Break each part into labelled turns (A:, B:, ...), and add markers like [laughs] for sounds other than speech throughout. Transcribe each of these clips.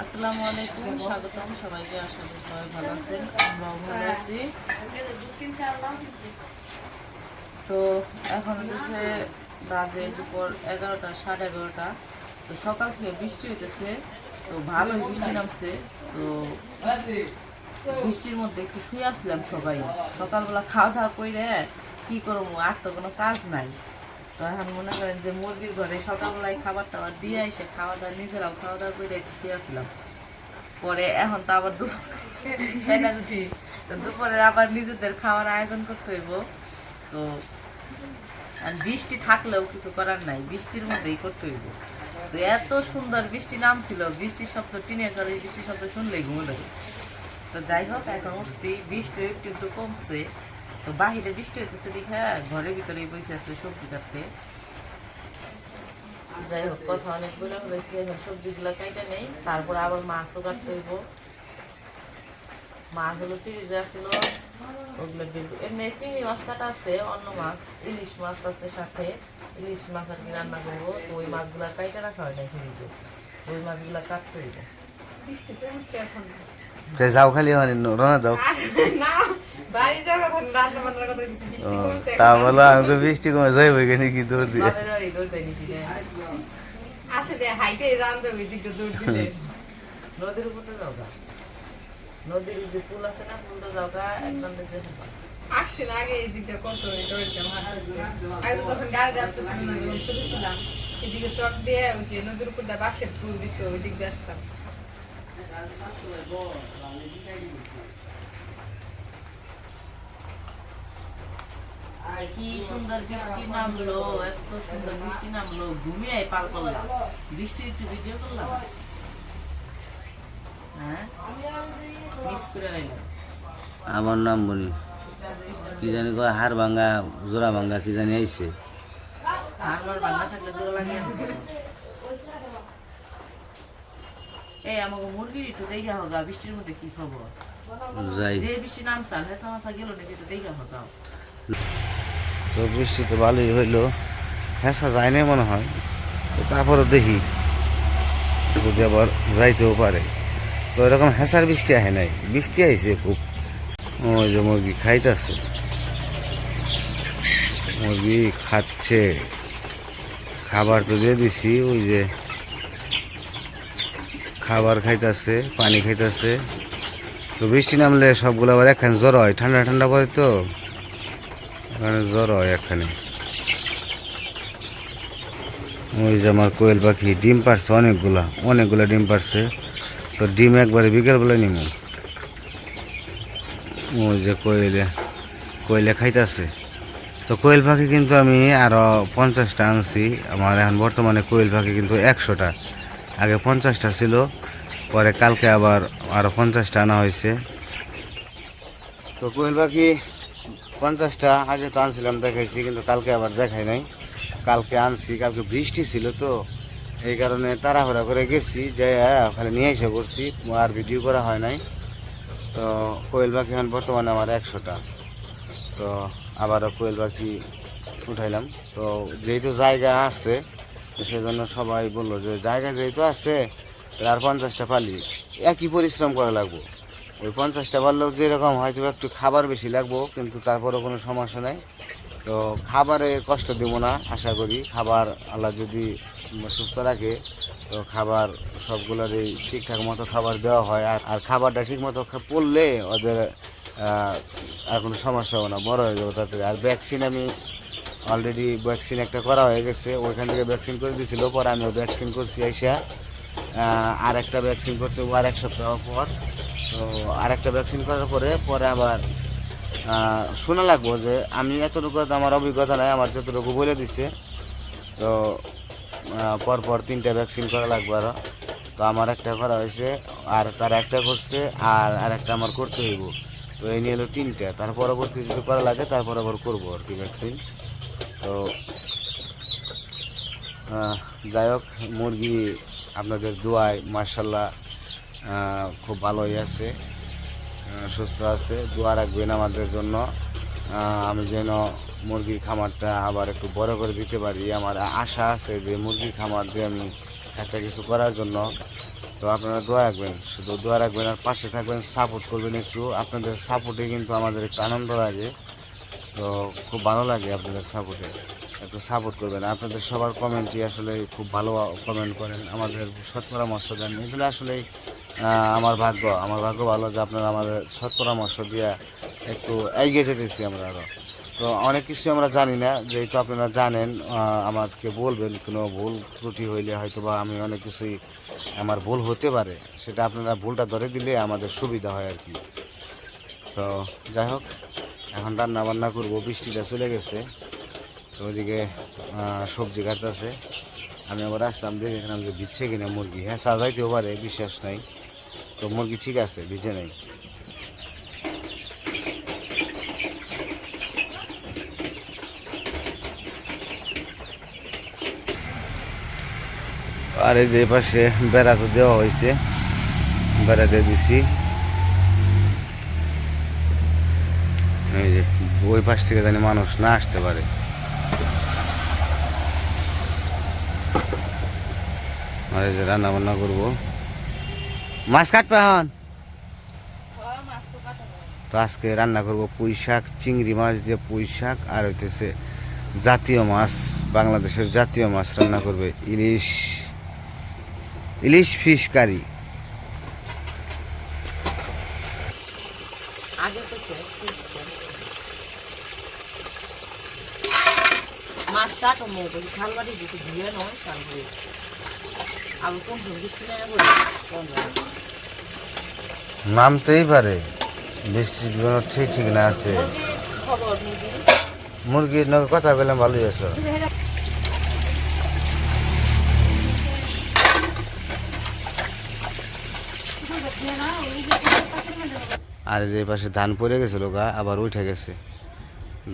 A: আসসালামু আলাইকুম স্বাগতম। সবাইকে আশা করি সবাই ভালো আছেন আমরাও ভালো আছি। তো এখন হচ্ছে বাজে দুপুর এগারোটা সাড়ে এগারোটা। তো সকাল থেকে বৃষ্টি হইতেছে তো ভালো বৃষ্টি নামছে। তো বৃষ্টির মধ্যে একটু শুয়ে আসছিলাম সবাই। সকালবেলা খাওয়া দাওয়া করে কি করব আর তো কোনো কাজ নাই। তো এখন মনে করেন যে মুরগির ঘরে সকালবেলায় খাবার টাবার দিয়ে এসে খাওয়া দাওয়া, নিজেরাও খাওয়া দাওয়া করে পরে এখন তো আবার দুপুরে দুপুরে আবার নিজেদের খাওয়ার আয়োজন করতে হইব। তো, আর বৃষ্টি থাকলেও কিছু করার নাই, বৃষ্টির মধ্যেই করতে হইব। তো এত সুন্দর বৃষ্টি নামছিল, বৃষ্টির শব্দ, টিনের চালে বৃষ্টির শব্দ শুনলেই ঘুমে তো যাই হোক, এখন উঠছি বৃষ্টি একটু একটু কমছে। তো বাহিরে বৃষ্টি হইতেছে দেখে ঘরের ভিতরে বসে আছে সবজি কাটতে। যাই হোক কথা অনেক বলে হয়েছে এখন সবজিগুলো কাইটা নেই তারপর আবার মাছও কাটতে হইব। মাছ হলো ফ্রিজে আসছিল ওগুলো এমনি চিংড়ি মাছ কাটা আছে অন্য মাছ ইলিশ মাছ আছে সাথে ইলিশ মাছ আর কি রান্না করব তো ওই মাছগুলো কাইটা রাখা হয় না ফ্রিজে ওই মাছগুলো কাটতে হইব।
B: বৃষ্টি কমছে এখন।
C: যাও খালি মানে রওনা দাও। তা বলো আমি তো বৃষ্টি কমে যাইব এখানে কি দৌড় দিয়ে?
A: নদীর উপর তো যাও নদীর যে পুল আছে না পুল তো যাও গা একদম যে
B: আসছি না আগে এই দিকটা কত আগে তো তখন গাড়ি আসতেছিল না যখন ছোট ছিলাম এদিকে চক দিয়ে ওই যে নদীর উপর দিয়ে বাঁশের ফুল দিত ওই দিক দিয়ে আসতাম।
A: কি সুন্দর বৃষ্টি নামলো এত সুন্দর বৃষ্টি নামলো ঘুমিয়ে পার করলাম। বৃষ্টির একটু ভিডিও করলাম? হ্যাঁ?
C: আমার নাম বনি কি জানি কয় হাড় ভাঙ্গা জোড়া ভাঙ্গা কি জানি আইছে।
A: বাংলা এই আমাকে মুরগির একটু দেখা হোক বৃষ্টির মধ্যে কি খবর? যে বৃষ্টি নামছে হেসা মাসা গেল নাকি একটু দেখা হোক
C: তো বৃষ্টি তো ভালোই হইল। হেসা যায় না মনে হয়। তো তারপরে দেখি, যদি আবার যাইতেও পারে। তো এরকম হেসার বৃষ্টি আহে নাই। বৃষ্টি আইছে খুব। ওই যে মুরগি খাইতেছে। মুরগি খাচ্ছে। খাবার তো দিয়ে দিছি, ওই যে খাবার খাইতেছে, পানি খাইতেছে। তো বৃষ্টি নামলে সবগুলো আবার একখানে জ্বর হয়। ঠান্ডা ঠান্ডা পড়ে তো। ওখানে জ্বর হয় এখানে। ওই যে আমার কোয়েল পাখি, ডিম পারছে অনেকগুলা অনেকগুলা ডিম পারছে তো ডিম একবারে বিকেলবেলা নিব। ওই যে কোয়েলে কোয়েলে খাইতেছে। তো কোয়েল পাখি কিন্তু আমি আরও পঞ্চাশটা আনছি। আমার এখন বর্তমানে কোয়েল পাখি কিন্তু একশোটা। আগে পঞ্চাশটা ছিল, পরে কালকে আবার আরও পঞ্চাশটা আনা হয়েছে। তো কোয়েল পাখি পঞ্চাশটা, আগে তো আনছিলাম, দেখাইছি, কিন্তু কালকে আবার দেখাই নাই। কালকে আনছি, কালকে বৃষ্টি ছিল তো, এই কারণে তাড়াহুড়া করে গেছি যে ওখানে নিয়ে এসে করছি আর ভিডিও করা হয় নাই। তো কোয়েল পাখি এখন বর্তমানে আমার একশোটা। তো আবারও কোয়েল পাখি উঠাইলাম। তো যেহেতু জায়গা আছে, সেজন্য সবাই বলল যে, জায়গা যেহেতু আছে আর পঞ্চাশটা পালি। একই পরিশ্রম করা লাগবো। ওই পঞ্চাশটা পারলেও যেরকম হয়তো একটু খাবার বেশি লাগবো, কিন্তু তারপরও কোনো সমস্যা নাই। তো খাবারে কষ্ট দেবো না, আশা করি। খাবার আল্লাহ যদি সুস্থ রাখে, তো খাবার সবগুলোরই ঠিকঠাক মতো খাবার দেওয়া হয়। আর আর খাবারটা ঠিক মতো পড়লে ওদের আর কোনো সমস্যা হবে না, বড় হয়ে যাবে তাড়াতাড়ি আর ভ্যাকসিন আমি অলরেডি ভ্যাকসিন একটা করা হয়ে গেছে, ওইখান থেকে ভ্যাকসিন করে দিয়েছিল পরে আমি ভ্যাকসিন করছি এসে আর একটা ভ্যাকসিন করতে আর এক সপ্তাহ পর। তো আর একটা ভ্যাকসিন করার পরে পরে আবার শোনা লাগবো যে আমি এতটুকু আমার অভিজ্ঞতা নাই, আমার যতটুকু বলে দিছে। তো পরপর তিনটা ভ্যাকসিন করা লাগবে আরও তো আমার একটা করা হয়েছে, আর তার একটা করছে, আর আর একটা আমার করতে হইব। তো এই নিয়ে হলো তিনটা। তার পরবর্তী যদি করা লাগে তারপর আবার করব আর কি ভ্যাকসিন তো যাই হোক, মুরগি আপনাদের দোয়ায় মার্শাল্লাহ খুব ভালোই আছে। সুস্থ আছে। দোয়া রাখবেন আমাদের জন্য। আমি যেন মুরগির খামারটা আবার একটু বড় করে দিতে পারি। আমার আশা আছে যে মুরগির খামার দিয়ে আমি একটা কিছু করার জন্য। তো আপনারা দোয়া রাখবেন। শুধু দোয়া রাখবেন আর পাশে থাকবেন সাপোর্ট করবেন একটু। আপনাদের সাপোর্টে কিন্তু আমাদের একটু আনন্দ লাগে। তো খুব ভালো লাগে আপনাদের সাপোর্টে একটু সাপোর্ট করবেন। আপনাদের সবার কমেন্টই আসলে খুব ভালো কমেন্ট করেন। আমাদের সৎ পরামর্শ দেন। এগুলো আসলে আমার ভাগ্য আমার ভাগ্য ভালো যে আপনারা আমাদের সৎ পরামর্শ দিয়ে একটু এগিয়ে যেতেছি আমরা আরও তো অনেক কিছু আমরা জানি না, যেহেতু আপনারা জানেন আমাকে বলবেন, কোনো ভুল ত্রুটি হইলে হয়তো বা আমি অনেক কিছুই আমার ভুল হতে পারে, সেটা আপনারা ভুলটা ধরে দিলে আমাদের সুবিধা হয় আর কি। তো যাই হোক, এখন রান্না বান্না করব, বৃষ্টিটা চলে গেছে, তো ওইদিকে সবজি কাটতেছে। আমি আবার আসলাম, দেখে এখানে যে ভিজছে কিনা মুরগি। হ্যাঁ সাজাইতেও পারে, বিশ্বাস নাই। তো মুরগি ঠিক আছে, ভিজে নেই। আর এই যে পাশে বেড়া তো দেওয়া হয়েছে, বেড়া দিয়ে দিছি। এই যে ওই পাশ থেকে জানি মানুষ না আসতে পারে। আর এই যে রান্না বান্না করব। মাছ কাটবে এখন? তো আজকে রান্না করব পুঁই শাক চিংড়ি মাছ দিয়ে পুঁই শাক আর হইতেছে জাতীয় মাছ বাংলাদেশের জাতীয় মাছ রান্না করবে ইলিশ ইলিশ ফিশ কারি।
A: মাছ কাটো মো বলি খালবাড়ি দিতে দিয়ে নয় সামনে আলু কোন বৃষ্টি নেই বলে কোন
C: নামতেই পারে। বৃষ্টির ঠিক ঠিক না আছে। মুরগির নগে কথা বললাম, ভালোই আছো। আর যে পাশে ধান পড়ে গেছিল গা, আবার উঠে গেছে।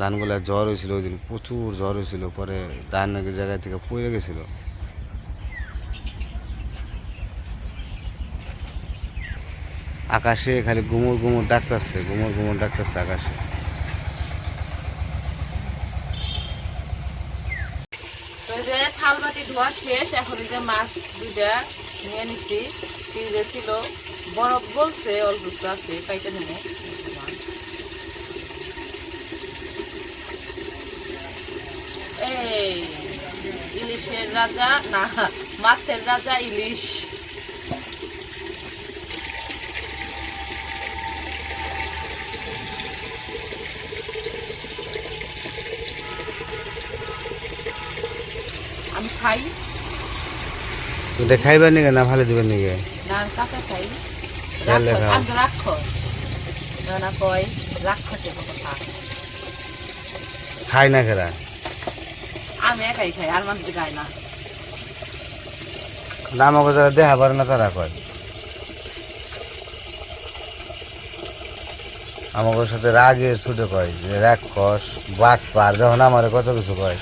C: ধানগুলা জ্বর হয়েছিল ওই দিন, প্রচুর জ্বর হয়েছিল, পরে ধান জায়গা থেকে পড়ে গেছিল। আকাশে খালি গুমুর গুমুর ডাকতেছে, গুমুর গুমুর ডাকতেছে আকাশে।
A: তো যে থাল বাটি ধোয়া শেষ, এখন মাছ দুইটা ছিল, বরফ বলছে অল্প আছে নেব এই, ইলিশের রাজা, না, মাছের রাজা ইলিশ আমি খাই
C: এটা খাইবার নিগে না ভালো দিবার নিগে?
A: না কাঁচা খাই।
C: তাহলে খাও।
A: আমি না কয় কথা।
C: খাই না খেরা?
A: আমি একাই খাই আর মানুষ খাই না।
C: আমাকে যারা দেখা পারে না তারা কয়। আমাকে সাথে রাগে ছুটে কয় যে রাক্ষস বাট পার যখন আমার কত কিছু কয়।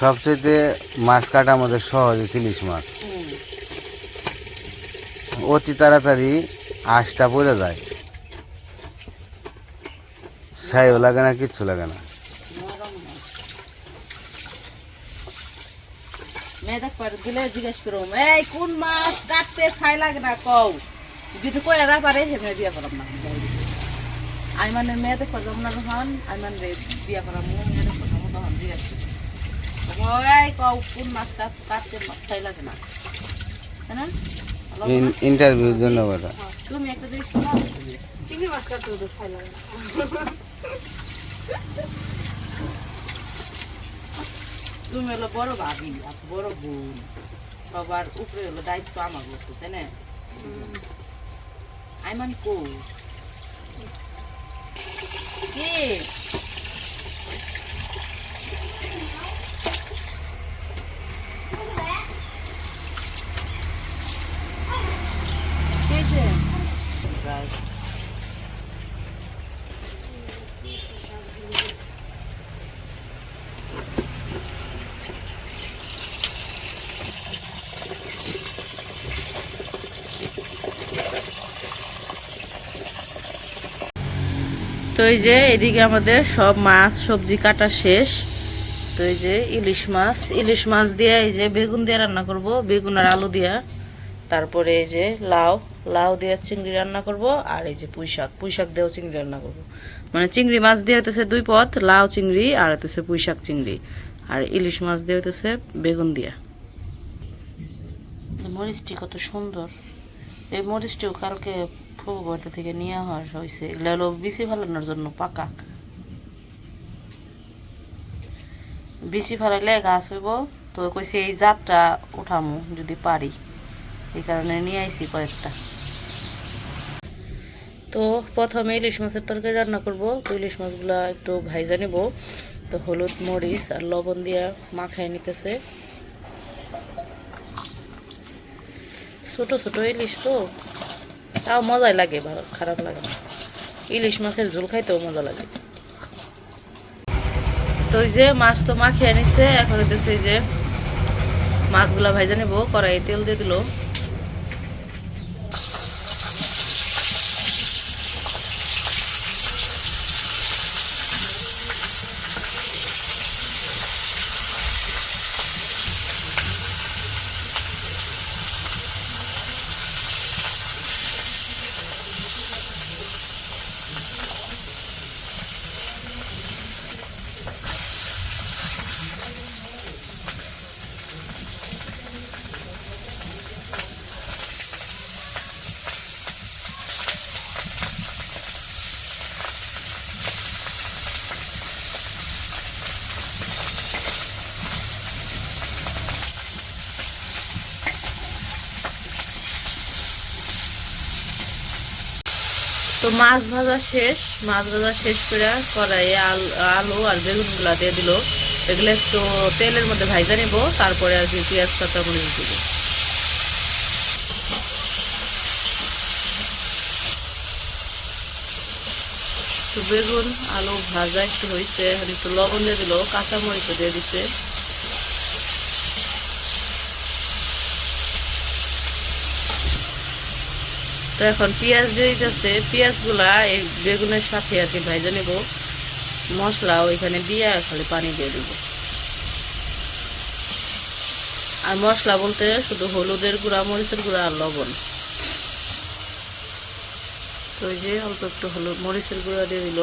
C: সবচেয়ে মাছ কাটা আমাদের সহজ ইলিশ মাছ। অতি তাড়াতাড়ি আঁশটা পড়ে যায়। ছাইও লাগে না, কিচ্ছু লাগে না।
A: মেয়েদের পরে দিলে জিজ্ঞেস করো এই কোন মাছ কাটতে ছাই লাগে না কও? যদি কই এরা পারে হে মেয়ে বিয়া করাম না। আমি মানে মেয়েদের পর যাব না যখন আমি মানে বিয়া করাম। মেয়েদের কথা মতো হন জিজ্ঞেস এই কও কোন মাছটা কাটতে ছাই লাগে না। তাই না?
C: ইন্টারভিউর জন্য ওটা
A: তুমি একটা জিনিস
B: চিংড়ি মাছ কাটতে ছাই লাগে না। [laughs]
A: তুমি হলো বড় ভাবি আর বড় বোন। সবার উপরে হলো দায়িত্ব আমার বলছে তাই না? আইমান কে যে? তো এই যে এদিকে আমাদের সব মাছ, সবজি কাটা শেষ। তো এই যে ইলিশ মাছ ইলিশ মাছ দিয়ে এই যে বেগুন দিয়ে রান্না করব, বেগুন আর আলু দিয়া। তারপরে এই যে লাউ লাউ দিয়ে চিংড়ি রান্না করব, আর এই যে পুঁই শাক পুঁই শাক দিয়েও চিংড়ি রান্না করব। মানে চিংড়ি মাছ দিয়ে হইতেছে দুই পদ, লাউ চিংড়ি আর হইতেছে পুঁই শাক চিংড়ি। আর ইলিশ মাছ দিয়ে হইতেছে বেগুন দিয়া। মরিচটি কত সুন্দর। এই মরিচটিও কালকে থেকে নিয়ে হয়েছে এগুলো হলো ফেলানোর জন্য পাকা। ফেলাইলে গাছ হইব। তো কইছে এই যদি পারি। এই কারণে নিয়ে আইছি কয়েকটা। তো প্রথমে ইলিশ মাছের তরকারি রান্না করব। তো ইলিশ মাছগুলা একটু ভাইজা নিব। তো হলুদ, মরিচ আর লবণ দিয়া মাখাই নিতেছে। ছোট ছোট ইলিশ তো। তাও মজাই লাগে ভালো খারাপ লাগে না। ইলিশ মাছের ঝোল খাইতেও মজা লাগে। তো ওই যে মাছ তো মাখিয়ে নিচ্ছে এখন হইতেছে যে মাছগুলা ভাইজা নেব কড়াই তেল দিয়ে দিল। মাছ ভাজা শেষ, মাছ ভাজা শেষ করে কড়াইয়ে আলু আর বেগুনগুলা দিয়ে দিল। এগুলো একটু তেলের মধ্যে ভাইজা নিব, তারপরে আর কি পেঁয়াজ কাঁচা মরিচ দিব বেগুন, আলু ভাজা একটু হয়েছে একটু লবণ দিয়ে দিল কাঁচা মরিচ দিয়ে দিছে। তো এখন পেঁয়াজ দিয়ে দিতেছে, পেঁয়াজগুলা এই বেগুনের সাথে আর কি ভাইজা নেব। মশলা ওইখানে দিয়ে খালি পানি দিয়ে দেব। আর মশলা বলতে শুধু হলুদের গুঁড়া, মরিচের গুঁড়া আর লবণ। তো ওই যে অল্প একটু হলুদ, মরিচের গুঁড়া দিয়ে দিল।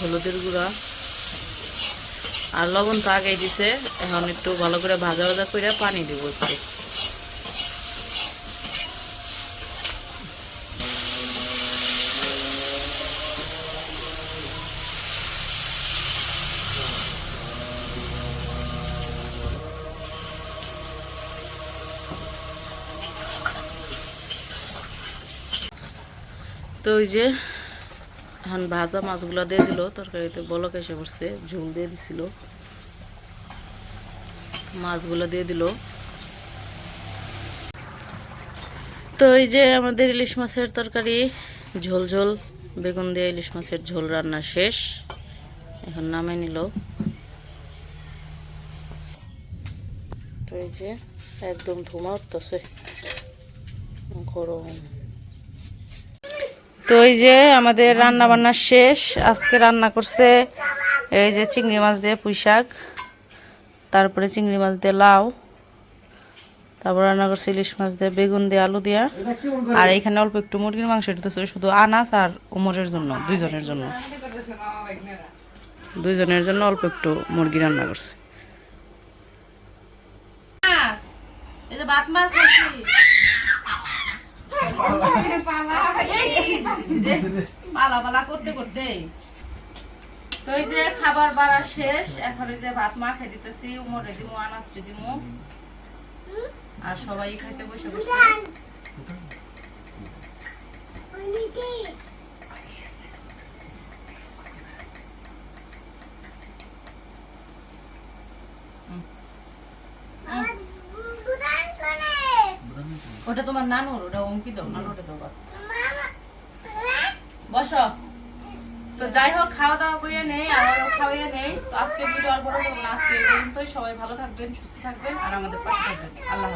A: হলুদের গুঁড়া। আর লবণ তো আগেই দিছে, এখন একটু ভালো করে ভাজা ভাজা করে পানি দিব একটু। তো ওই যে এখন ভাজা মাছগুলো দিয়ে দিল, তরকারিতে বলক এসে পড়ছে, ঝোল দিয়ে দিছিল। মাছগুলো দিয়ে দিল। তো এই যে আমাদের ইলিশ মাছের তরকারি, ঝোল ঝোল, বেগুন দিয়ে ইলিশ মাছের ঝোল রান্না শেষ। এখন নামে নিল। তো এই যে একদম ধুমা উঠতেছে। গরম। তো এই যে আমাদের রান্না বান্না শেষ, আজকে রান্না করছে এই যে চিংড়ি মাছ দিয়ে পুঁই শাক, তারপরে চিংড়ি মাছ দিয়ে লাউ, তারপর রান্না করছে ইলিশ মাছ দিয়ে, বেগুন দিয়ে, আলু দিয়া, আর এখানে অল্প একটু মুরগির মাংস এটা শুধু আনাস আর উমরের জন্য, দুইজনের জন্য। দুইজনের জন্য অল্প একটু মুরগি রান্না করছে। মার পালা পালা করতে করতে। তো এই যে খাবার বাড়া শেষ, এখন এই যে ভাত মা খেয়ে দিতেছি, উমরে দিমু আনাসটি দিমু আর সবাই খাইতে বসে বসে। ওটা তোমার নানুর ওটা অঙ্কিত নানু ওটা তোমার বসো। তো যাই হোক খাওয়া দাওয়া করিয়া নেই আর খাওয়াইয়া নেই। তো আজকে ভিডিও অল্প বড় আজকে পর্যন্তই। সবাই ভালো থাকবেন সুস্থ থাকবেন আর আমাদের পাশে থাকবেন। আল্লাহ